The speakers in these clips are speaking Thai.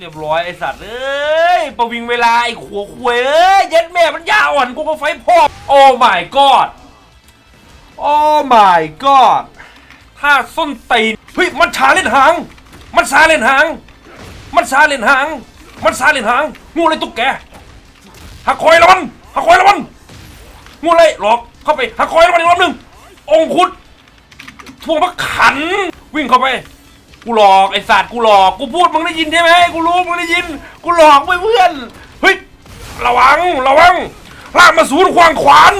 เรียบร้อยไอสัตว์เอ้ยประวิงเวลาไอขัวควยเอ้ยเย็ดแม่มันยาอ่อนกูก็ไฟพ่อโอ้ my god โอ้ my god ถ้าส้นตีนเฮ้ยมันชาเล่นหาง มันซาเล่นหาง มันซาเล่นหาง มันซาเล่นหาง งูเลยตุ๊กแกหักคอยละมันหักคอยละมันงูเลยหลอกเข้าไปหักคอยละมันอีกรอบหนึ่งองคุดทวงพระขัน วิ่งเข้าไป กูหลอกไอ้สัตว์กูหลอกกูพูดมึงได้ยินใช่ไหมกูรู้มึงได้ยิน กูหลอกไปเพื่อนเฮ้ยระวังระวังลากมาศูนย์ควางขวาน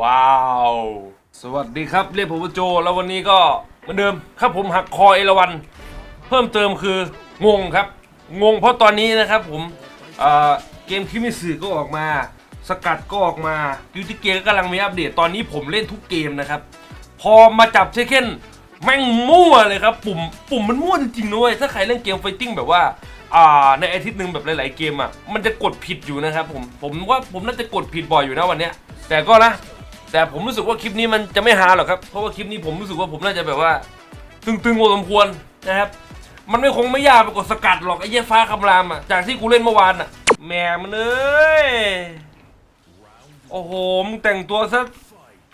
ว้าว สวัสดีครับเรียกผมว่าโจแล้ววันนี้ก็เหมือนเดิมครับผมหักคอเอราวัน เพิ่มเติมคืองงครับ งงเพราะตอนนี้นะครับผมเเกมคิมิสึก็ออกมา สกัดก็ออกมาบิวตี้เกมก็กำลังมีอัปเดตตอนนี้ผมเล่นทุกเกมนะครับ พอมาจับเชคเก้นแม่งมั่วเลยครับ ปุ่มปุ่มมันมั่วจริงๆด้วยถ้าใครเล่นเกมไฟติ้งแบบว่าอ่าในอาทิตย์หนึ่งแบบหลายๆเกมอะมันจะกดผิดอยู่นะครับผมผมว่าผมน่าจะกดผิดบ่อยอยู่นะวันเนี้ย แต่ก็นะแต่ผมรู้สึกว่าคลิปนี้มันจะไม่ฮาหรอกครับเพราะว่าคลิปนี้ผมรู้สึกว่าผมน่าจะแบบว่า ตึงๆพอสมควรนะครับมันไม่คงไม่ยากไปกดสกัดหรอกไอ้เหี้ยฟ้าคำรามอะจากที่กูเล่นเมื่อวานอะแหมมันเอ้ยโอ้โหมึงแต่งตัวซะ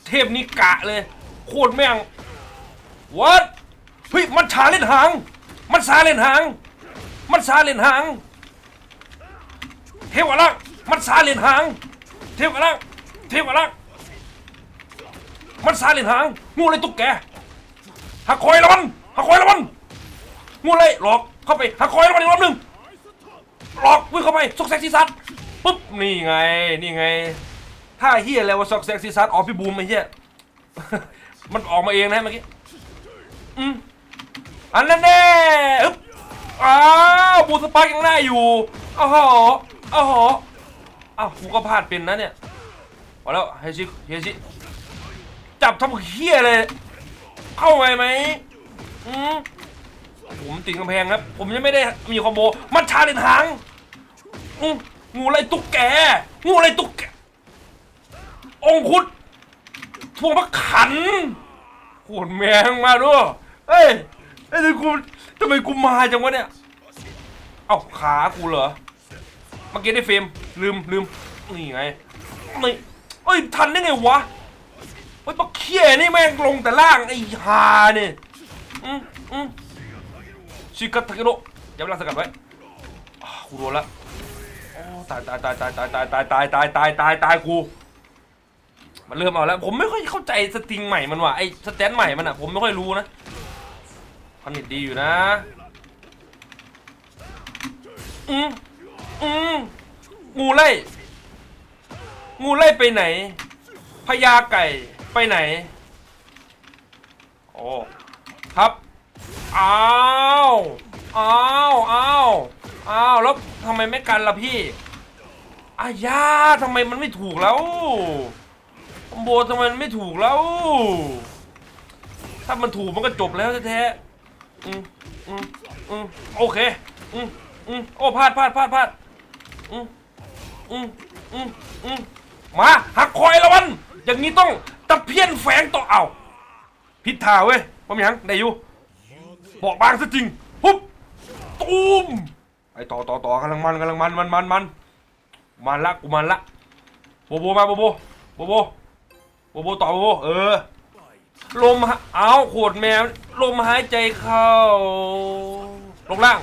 เทพนิกะเลย โคตรแม่งวัดเฮ้ยมันชาเล่นหาง มันซาเล่นหาง มันซาเล่นหาง เทวะลักมันซาเล่นหาง เทวะลักเทวะลักมันซาเล่นหางงูเลยตุ๊กแกหักคอยละมันหักคอยละมันงูเลยหลอกเข้าไปหักคอยละมันอีกรอบหนึ่งหลอกวิ่งเข้าไปซอกแซกซีซัดปุ๊บนี่ไงนี่ไงถ้าเฮียอะไรว่าซอกแซกซีซัดออกพี่บูมไอ้เฮีย มันออกมาเองนะเมื่อกี้อืมอันนั้นแน่อึ๊บอ้าวบูสปาร์กยังได้อยู่อ้าวหออ้าวหออ้าวกูก็พลาดเป็นนะเนี่ยพอแล้วเฮชิเฮชิจับทำเฮียเลย เข้าไปไหมอืมผมติดกำแพงครับ ผมยังไม่ได้มีคอมโบ มันชาเลนหางอืมงูไรตุ๊กแก งูไรตุ๊กแก องคุดทวงพระขัน โหดแมงมาด้วยเฮ้ยไอ้ยทำไมกูทำไมกูมาจังวะเนี่ย เอ้าขากูเหรอ เมื่อกี้ได้เฟรมลืมลืมนี่ไงนี่เอ้ยทันได้ไงวะเฮ้ยปักเขี้ยนี่แม่งลงแต่ล่างไอ้ฮาเนี่ยอืมอืมชิกัตทาเกโร่อย่าเวลาสกัดไว้กูโดนละตายตายตายตายตายตายตายตายตายตายตายตายกู มันเริ่มเอาแล้ว ผมไม่ค่อยเข้าใจสตริงใหม่มันว่ะไอ้สแตนใหม่มันอะผมไม่ค่อยรู้นะผลิตดีอยู่นะอืมอืมงูไล่ งูไล่ไปไหนพญาไก่ไปไหน โอ้ครับอ้าวอ้าวอ้าวอ้าวแล้วทำไมไม่กันล่ะพี่อายาทำไมมันไม่ถูกแล้ว อมโบทำไมมันไม่ถูกแล้ว ถ้ามันถูกมันก็จบแล้วแท้ๆอืมอืมอืมโอเคอืมอืมโอ้พลาดพลาดพลาดพลาดอืมอืมอืมอืมมาหักคอยละวัน อย่างนี้ต้องตะเพียนแฝงต่อเอาพิธาเว้ยผมยังได้อยู่บอกบางซะจริงปุ๊บตูมไอต่อต่อต่อกำลังมันกำลังมันมันมันมันมันละกูมันละโบโบมาโบโบโบโบ โบโบต่อโบโบเออ ลมหาเอาขวดแมว ลมหายใจเข้า ลงล่าง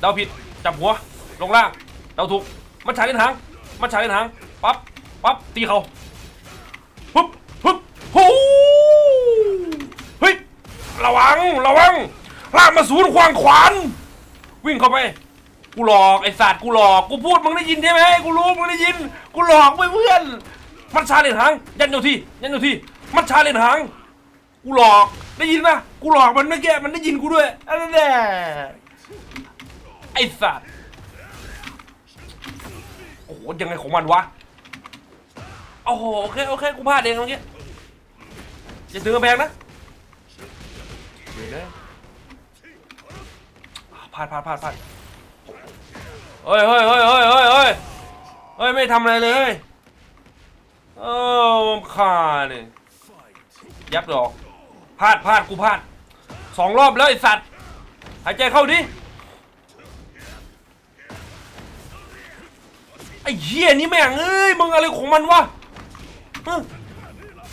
เดาผิด จับหัว ลงล่าง เดาถูก มันฉายเล่นหาง มันฉายเล่นหาง ปั๊บ ปั๊บ ตีเขาฮึบฮึบฮู้เฮ้ย ระวัง ระวังลากมาศูนย์ควางขวาน วิ่งเข้าไป กูหลอกไอ้สัตว์กูหลอก กูพูดมึงได้ยินใช่ไหมกูรู้มึงได้ยิน กูหลอกไปเพื่อน มันชาเลนหาง ยันอยู่ที่ ยันอยู่ที่ มันชาเลนหาง กูหลอก ได้ยินปะกูหลอกมันไม่แก้มันได้ยินกูด้วยอันนั้นแหละไอ้สัตว์โอ้โหยังไงของมันวะ โอ้โหโอเคโอเคกูพลาดเองเมื่อกี้อย่าถึงกระแพงนะเดี๋ยวนะพลาดพลาดพลาดพลาดเฮ้ยเฮ้ยเฮ้ยเฮ้ยเฮ้ยเฮ้ยเฮ้ยไม่ทำอะไรเลย เออขาเนี่ยยับดอกพลาดพลาดกูพลาดสองรอบแล้วไอสัตว์หายใจเข้าดิไอ้เหี้ยนี่แม่งเอ้ยมึงอะไรของมันวะฮะ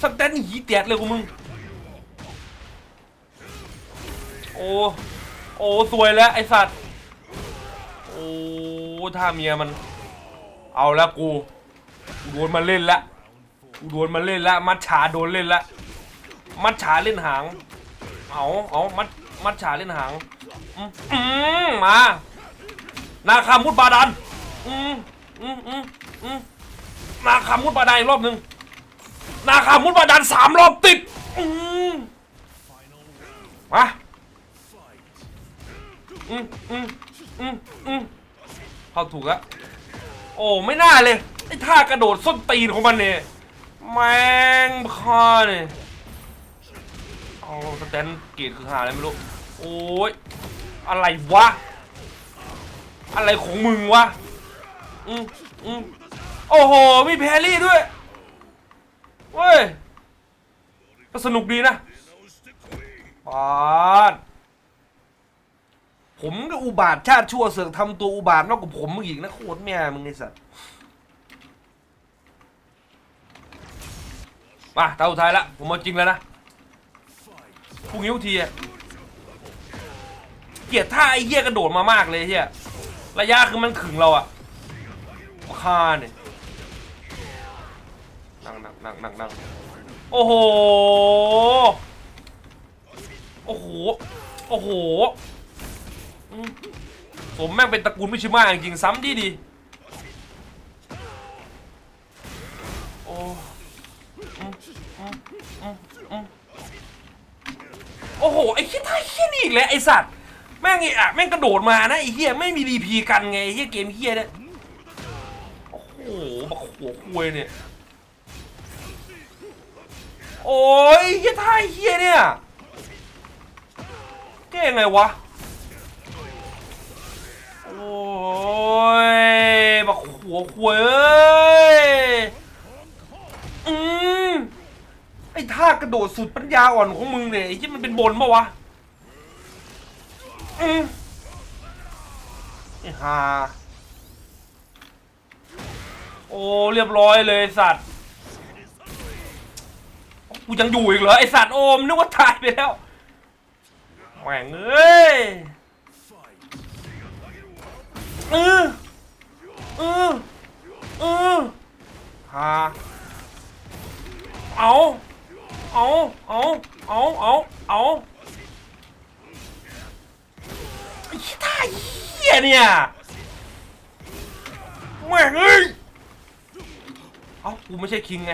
สแตนหีแตกเลยของมึงโอ้โอ้สวยแล้วไอสัตว์โอ้ท่าเมียมัน เอาแล้วกูโดนมาเล่นละกู โดนมาเล่นละ มัดฉาโดนเล่นละ มัดฉาเล่นหาง เอาเอามัด มัดฉาเล่นหาง อืมมา นาคามุดบาดัน อืมอืมอืมอืมนาคามุดบาดันอีกรอบหนึ่งนาคามุดบาดันสามรอบติด อืมมาอืมอืมอืมอืมเข้าถูกแล้ว โอ้ ไม่น่าเลย ไอ้ท่ากระโดดส้นตีนของมันเนี่ย แมงคอเนี่ยเอาสแตนเกตคือหาอะไรไม่รู้ โอ้ย อะไรวะ อะไรของมึงวะ อืมอืมโอ้โห มีแพรรี่ด้วย เว้ย ก็สนุกดีนะปาดผมก็อุบาทชาติชั่วเสือกทำตัวอุบาทมากกว่าผมมึงอีกนะโคตรแม่มึงไอ้สัตว์ มาตาสุดท้ายละผมเอาจริงแล้วนะพรุ่งนี้ทุกทีเกลียดท่าไอ้เหี้ยกระโดดมามากเลยเหี้ยระยะคือมันขึงเราอะคาเนี่ยนั่งนั่งนั่งนั่งนั่งโอ้โห โอ้โห โอ้โหอืมผมแม่งเป็นตระกูลมิชิมาจริงๆซ้ำดีดี โอ้โห ไอ้ขี้ยท่าเฮี้ยนี่อีกแล้วไอ้สัตว์ แม่งไอ้อะแม่งกระโดดมานะไอ้เฮียไม่มีดีพีกันไงไอ้เฮียเกมเฮียเนี่ย โอ้โหบักหัวคุยเนี่ย โอ้ยเฮียท่าเฮียเนี่ยแก้ยังไงวะ โอ้ยบักหัวคุยเอ้ยอืม ไอ้ท่ากระโดดสุดปัญญาอ่อนของมึงเนี่ยไอ้ที่มันเป็นบนปะวะอืมไอ้ห่าโอ้เรียบร้อยเลยสัตว์กูยังอยู่อีกเหรอไอสัตว์โอมนึกว่าตายไปแล้วแหวงเอ้ยเออเออเออฮาเอา เอาเอาเอาเอาเอาไอ้ท่าเหี้ยเนี่ยแหว่งเอ้ยเอ้ากูไม่ใช่คิงไง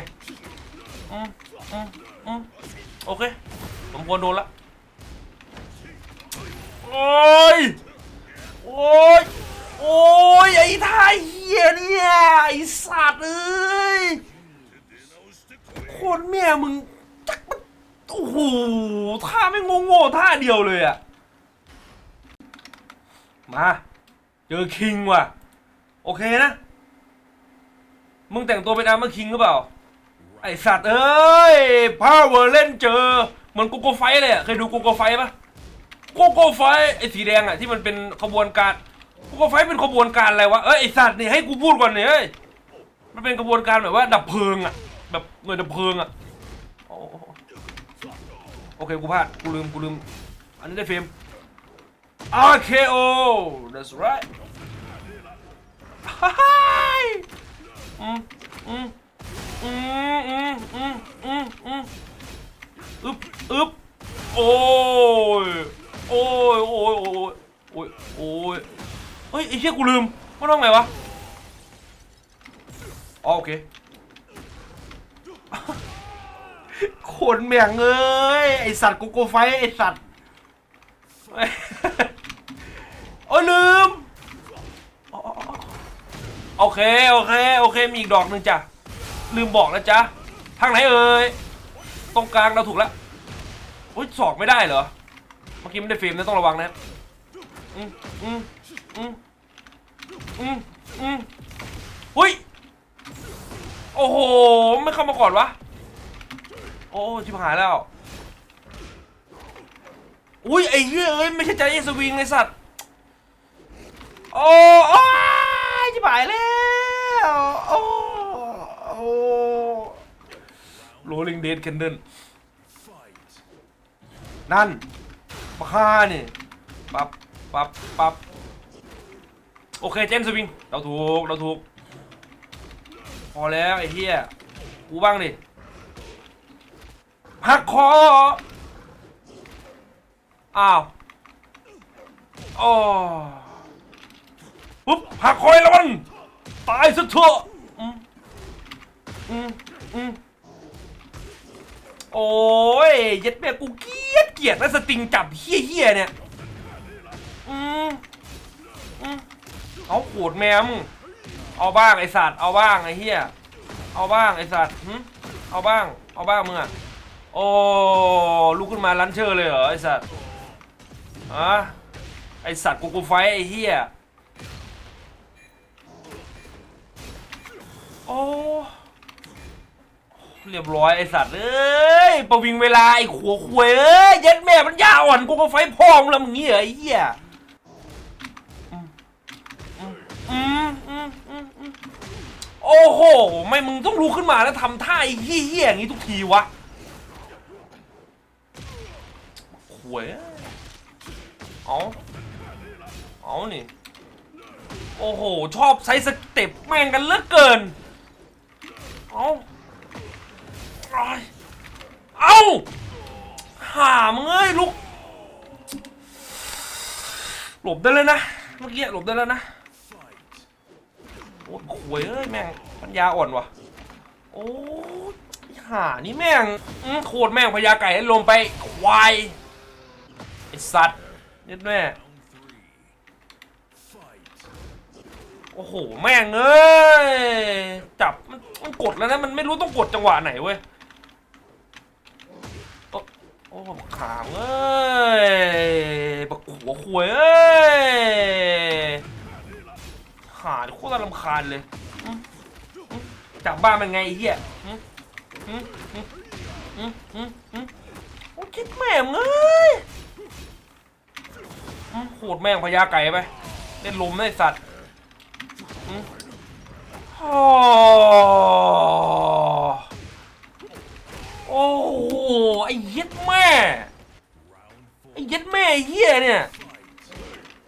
อืมอืมอืมโอเคผมควรโดนละโอ้ยโอ้ยโอ้ยไอ้ท่าเหี้ยเนี่ยไอ้สัตว์เอ้ยโคนแม่มึง จักมันโอ้โหท่าไม่งงๆท่าเดียวเลยอะมาเจอคิงว่ะ โอเคนะ มึงแต่งตัวเป็นอาร์มาคิงหรือเปล่า ไอสัตว์เอ้ยพาวเวอร์เล่นเจอ เหมือนโกโก้ไฟเลยอะเคยดูโกโก้ไฟปะโกโก้ไฟไอสีแดงอะที่มันเป็นขบวนการโกโก้ไฟเป็นขบวนการอะไรวะเอ้ยไอสัตว์นี่ให้กูพูดก่อนเนี่ยมันเป็นขบวนการแบบว่าดับเพลิงอะแบบหน่วยดับเพลิงอะ โอเคกูพลาดกูลืมกูลืมอันนี้ได้เฟรม RKO that's right ฮ่าฮ่าอืมอืมอืมอืมอืมอืมอืมอึบอึบโอ้ยโอ้ยโอ้ยโอ้ยโอ้ยโอ้ยเฮ้ยไอ้เชี่ยกูลืมว่าต้องไงวะอ๋อโอเค คนแม่งเอ้ย ไอสัตว์โกโก้ไฟไอสัตว์โอ้ยลืม โอเค โอเค โอเค มีอีกดอกหนึ่งจ้ะ ลืมบอกแล้วจ๊ะทางไหนเอ่ย ตรงกลางเราถูกแล้วอุ้ยสอกไม่ได้เหรอ เมื่อกี้ไม่ได้เฟรมนะต้องระวังนะอืมอืมอืมอืมอืมหุ้ย โอ้โห ไม่เข้ามาก่อนวะ โอ้ชิบหายแล้ว อุ้ยไอ้เหี้ยเอ้ยไม่ใช่ใจเอสวิงไอสัตว์ โอ้โอ้ยจะบายแล้ว โอ้โอ้โรลิงเดดเคนเดนนั่นมาฆ่านี่ปับปับปับโอเคเจนสวิง เราถูก เราถูก พอแล้วไอ้เหี้ย กูบ้างดิ หักคอ อ้าวโอ้ปุ๊บหักคอยแล้วมัน ตายซะเถอะอืมอืมอืมโอ้ยเย็ดแม่กูเกลียดเกลียดแล้วสติงจับเฮี้ยเฮี้ยเนี่ย อืมอืมเอาขูดแมมเอาบ้างไอสัตว์ เอาบ้างไอเฮี้ย เอาบ้างไอสัตว์เอาบ้าง เอาบ้างมึงอะ โอ้ลุกขึ้นมาลันเชอร์เลยเหรอไอสัตว์อะไอสัตว์กูกูไฟไอเฮียโอ้เรียบร้อยไอสัตว์เอ้ยประวิงเวลาไอขัวควยเอ้ยเย็ดแม่มันยาอ่อนกูก็ไฟพองแล้วมึงเงี้ยไอเฮียอืมอืมอืมอืมอืมอืมโอ้โห ไม่มึงต้องลุกขึ้นมาแล้วทำท่าไอ้เฮี้ยๆอย่างนี้ทุกทีวะ ขวยเอ้ยเอาเอานี่ โอ้โห ชอบใช้สเต็ปแม่งกันเลือเกิน เอาเอาเอาหามึงเอ้ยลุก หลบได้เลยนะ เมื่อกี้หลบได้แล้วนะ โอ้ยขวยเอ้ยแม่งปัญญาอ่อนว่ะ โอ้ยหานี่แม่งโคตรแม่งพญาไก่ให้ลงไปควาย ไอสัตว์ยัดแม่โอ้โห แม่งเอ้ย จับ มันมันกดแล้วนะ มันไม่รู้ต้องกดจังหวะไหนเว้ย โอ้โอ้ขามเอ้ยบักหัวขวยเอ้ย หาโคตรลำคาญเลยจับบ้านมันไงอ้เหี้ยอืมอืมอืมอืมอืมอืมโอ้คิดแม่งเอ้ย อืมโหดแม่งพญาไก่ไปเล่นลมไอ้สัตว์อืมโอ้โอ้โหไอ้เย็ดแม่ไอ้เย็ดแม่เหี้ยเนี่ย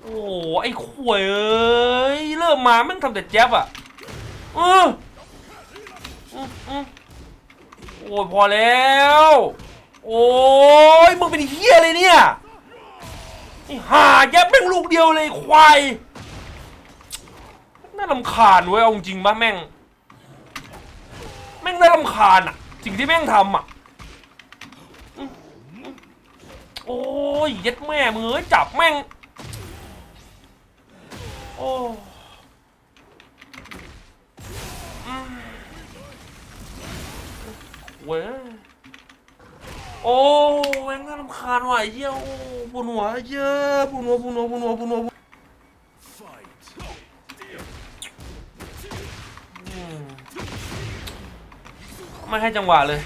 โอ้โหไอ้ขวยเอ้ยเริ่มมาม่งทำแต่แจ๊บอะเออโอ้ยพอแล้ว โอ้ยมึงเป็นเหี้ยอะไรเนี่ย ไอ้ห่าแยบแม่งลูกเดียวเลยควายน่าลำคาญเว้ยเอาจริงปะแม่ง แม่งน่าลำคาญอะ สิ่งที่แม่งทำอะโอ้ยย็ดแม่มือจับแม่ง โอ้เว้ย โอ้แม่งน่ารำคาญว่ะไอ้เหี้ยโอ้ปวดหัวเยอะปวดหัวปวดหัวปวดหัวปวดหัวอืมไม่ให้จังหวะเลย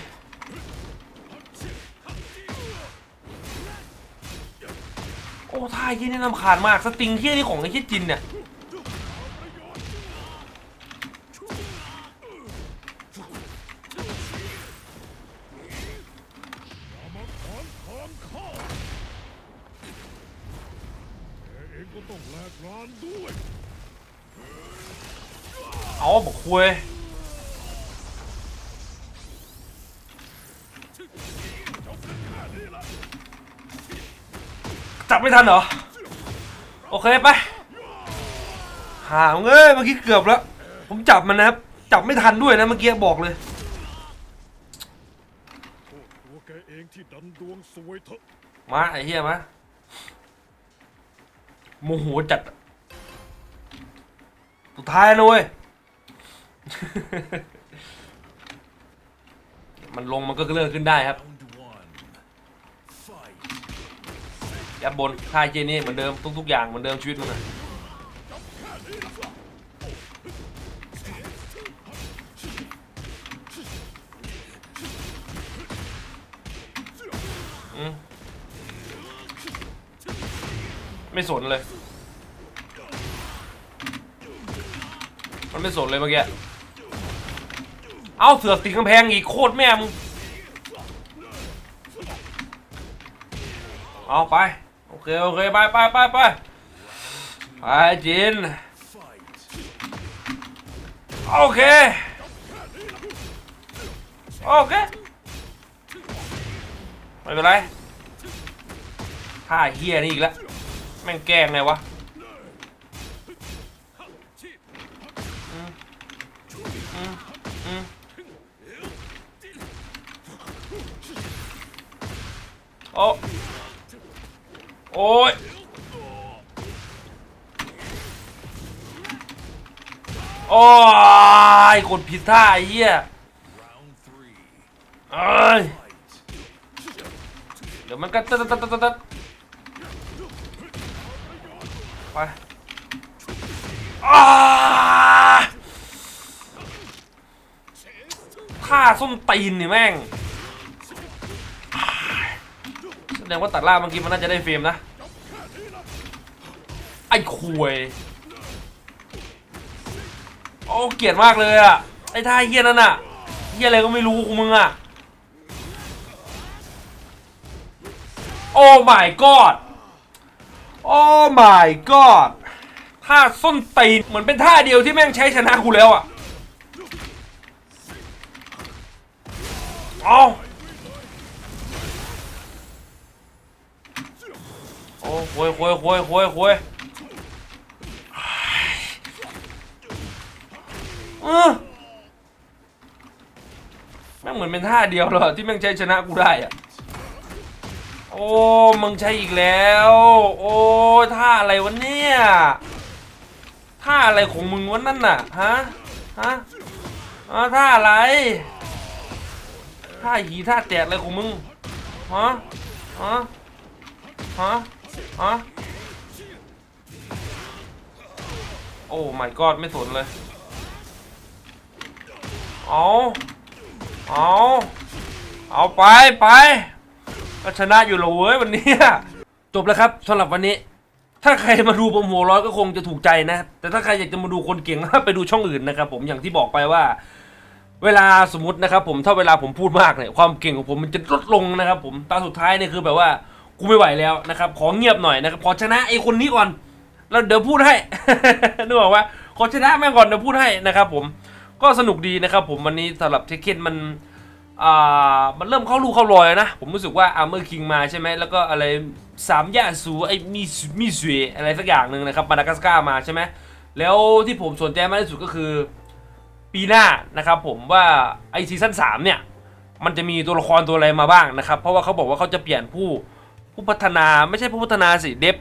โอ้ท่าเยี่นี่รำคาญมาก สติงเที่ยนี่ของไอ้เชี่ยจินเนี่ย เอาบอกคุยจับไม่ทันเหรอ โอเคไป หาเอ้ยเมื่อกี้เกือบแล้ว ผมจับมันนะครับ จับไม่ทันด้วยนะเมื่อกี้บอกเลยตัวแกเองที่ดันดวงสวยเถอะมาไอ้เหี้ยมาโมโหจัด สุดท้ายนะเว้ย มันลงมันก็เลื่อนขึ้นได้ครับยับบนท่าเจนี่เหมือนเดิมทุกๆอย่างเหมือนเดิมชีวิตมึงอะอืมไม่สนเลย มันไม่สนเลยเมื่อกี้ เอาเสือกติดกำแพงอีกโคตรแม่มึง เอาไป โอเค โอเคไปไปไปไปไปจิน โอเค โอเค ไม่เป็นไรท่าเฮียนี่อีกแล้ว แม่งแกล้งไงวะ โอ้โอ้ยโอ้ยกดผิดท่าไอ้เหี้ยเอ้ยเดี๋ยวมันก็ตัดตัดตัดตัดตัดไปอ้าท่าส้มตีนนี่แม่ง ดงว่าตัดล่าเมื่อกี้มันน่าจะได้เฟรมนะ ไอ้ควยโอ้เกลียดมากเลยอะไอ้ท่าเฮี้ยนั่นอะเฮี้ยอะไรก็ไม่รู้ของมึงอะโอ้ my god โอ้ my god ท่าส้นตีนเหมือนเป็นท่าเดียวที่แม่งใช้ชนะกูแล้วอะ เอา อ้โวยโวยโวยโวยโวยเออแม่งเหมือนเป็นท่าเดียวเลยอะที่แม่งใช้ชนะกูได้อะโอ้ มึงใช้อีกแล้ว โอ้ท่าอะไรวะเนี่ยท่าอะไรของมึงวะนั่นน่ะฮะฮะอ่าท่าอะไรท่าหีท่าแตกอะไรของมึงฮะฮะฮะ ฮะโอ้ my god ไม่สนเลย เอา เอา เอาไปไปก็ชนะอยู่และเว้ยวันนี้ จบแล้วครับสำหรับวันนี้ ถ้าใครมาดูผมหัวร้อนก็คงจะถูกใจนะ แต่ถ้าใครอยากจะมาดูคนเก่งไปดูช่องอื่นนะครับผมอย่างที่บอกไปว่า เวลาสมมตินะครับผมถ้าเวลาผมพูดมากเนี่ยความเก่งของผมมันจะลดลงนะครับผมตาสุดท้ายเนี่ยคือแบบว่า กูไม่ไหวแล้วนะครับขอเงียบหน่อยนะครับขอชนะไอ้คนนี้ก่อนแล้วเดี๋ยวพูดให้ นึกออกว่าขอชนะแม่งก่อนเดี๋ยวพูดให้นะครับผมก็สนุกดีนะครับผมวันนี้สำหรับเทคเคนมันอ่ามันเริ่มเข้าลูกเข้ารอยนะ ผมรู้สึกว่าอาร์เมอร์คิงมาใช่ไหมแล้วก็อะไรสามย่าสูไอ้มีมีสวยอะไรสักอย่างหนึ่งนะครับมาดากัสการ์มาใช่ไหมแล้วที่ผมสนใจมากที่สุดก็คือปีหน้านะครับผมว่าไอซีซั่นสามเนี่ย มันจะมีตัวละครตัวอะไรมาบ้างนะครับ เพราะว่าเขาบอกว่าเขาจะเปลี่ยนผู้ ผู้พัฒนาไม่ใช่ผู้พัฒนาสิเดฟ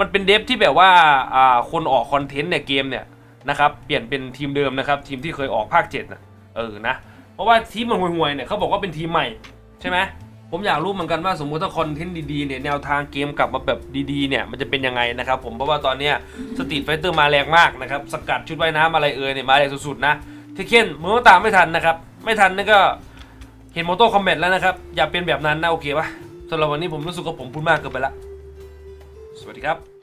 มันเป็นเดฟที่แบบว่าอ่าคนออกคอนเทนต์เนี่ยเกมเนี่ยนะครับเปลี่ยนเป็นทีมเดิมนะครับทีมที่เคยออกภาคเจ็ดนะเออนะเพราะว่าทีมมันห่วยๆเนี่ยเขาบอกว่าเป็นทีมใหม่ใช่ไหมผมอยากรู้เหมือนกันว่าสมมุติถ้าคอนเทนต์ดีๆเนี่ยแนวทางเกมกลับมาแบบดีๆเนี่ยมันจะเป็นยังไงนะครับผมเพราะว่าตอนเนี้ยสตรีทไฟเตอร์มาแรงมากนะครับสกัดชุดว่ายน้ำอะไรเอ่ยเนี่ยมาแรงสุดๆนะเทเคนมึงต้อตามไม่ทันนะครับไม่ทันนี่ก็เห็นโมโต้คอมเมนต์แล้วนะครับอย่าเป็นแบบนั้นนะโอเคปะ สำหรับวันนี้ผมรู้สึกว่าผมพูดมากเกินไปละ สวัสดีครับ